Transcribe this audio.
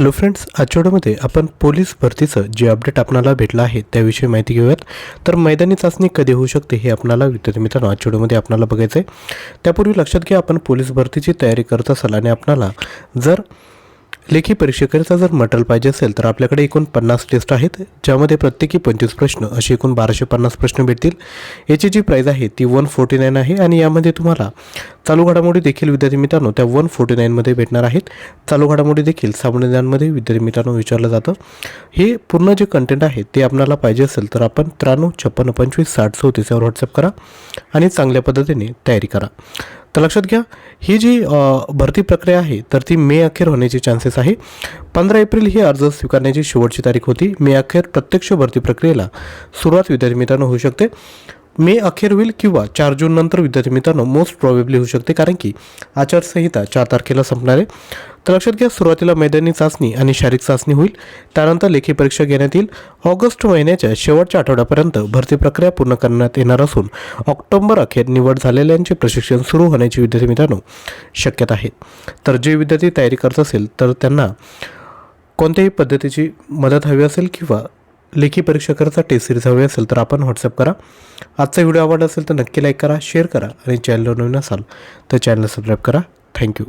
Hello friends आजच्या व्हिडिओमध्ये आपण पोलीस भरतीचं जे अपडेट आपणाला भेटलं आहे त्याविषयी माहिती घेऊयात. तर मैदानी चाचणी कधी होऊ शकते हे आपणाला विद्यार्थी मित्रांनो आजच्या व्हिडिओमध्ये आपल्याला बघायचं आहे त्यापूर्वी लक्षात घ्या आपण पोलीस भरतीची तयारी करत असाल आणि आपणाला जर लेखी परीक्षेकरिता जर मटेरियल पाहिजे असेल तर आपल्याकडे एकूण पन्नास टेस्ट आहेत ज्यामध्ये प्रत्येकी पंचवीस प्रश्न असे एकूण बाराशे पन्नास प्रश्न भेटतील. याची जी प्राईज आहे ती वन फोर्टी नाईन आहे आणि यामध्ये तुम्हाला चालू घडामोडी देखील विद्यार्थी मित्रांनो त्या वन फोर्टी नाईनमध्ये भेटणार आहेत. चालू घडामोडी देखील सामान्य विद्यार्थी मित्रांनो विचारलं जातं. हे पूर्ण जे कंटेंट आहे ते आपल्याला पाहिजे असेल तर आपण त्र्याण्णव छप्पन्न पंचवीस साठ चौतीस व्हॉट्सअप करा आणि चांगल्या पद्धतीने तयारी करा. तर लक्षात घ्या ही जी भरती प्रक्रिया आहे तर ती मे अखेर होण्याचे चान्सेस आहे. पंधरा एप्रिल ही अर्ज स्वीकारण्याची शेवटची तारीख होती. मे अखेर प्रत्यक्ष भरती प्रक्रियेला सुरुवात विद्यार्थी मित्रांनो होऊ शकते. मे अखेर होईल किंवा चार जून नंतर विद्यार्थी मित्रांनो मोस्ट प्रॉबेबली होऊ शकते कारण की आचारसंहिता चार तारखेला संपणार आहे. तर लक्षात घ्या सुरुवातीला मैदानी चाचणी आणि शारीरिक चाचणी होईल. त्यानंतर लेखी परीक्षा घेण्यात येईल. ऑगस्ट महिन्याच्या शेवटच्या आठवड्यापर्यंत भरती प्रक्रिया पूर्ण करण्यात येणार असून ऑक्टोबर अखेर निवड झालेल्यांचे प्रशिक्षण सुरू होण्याची विद्यार्थी मित्रांनो शक्यता आहे. तर जे विद्यार्थी तयारी करत असेल तर त्यांना कोणत्याही पद्धतीची मदत हवी असेल किंवा लेखी परीक्षेकरता टेस्ट सिरीज हवी असेल तर आपण व्हॉट्सअप करा. आजचा व्हिडिओ आवडला असेल तर नक्की लाईक करा शेअर करा आणि चॅनलवर नवीन असाल तर चॅनल सबस्क्राईब करा. थँक्यू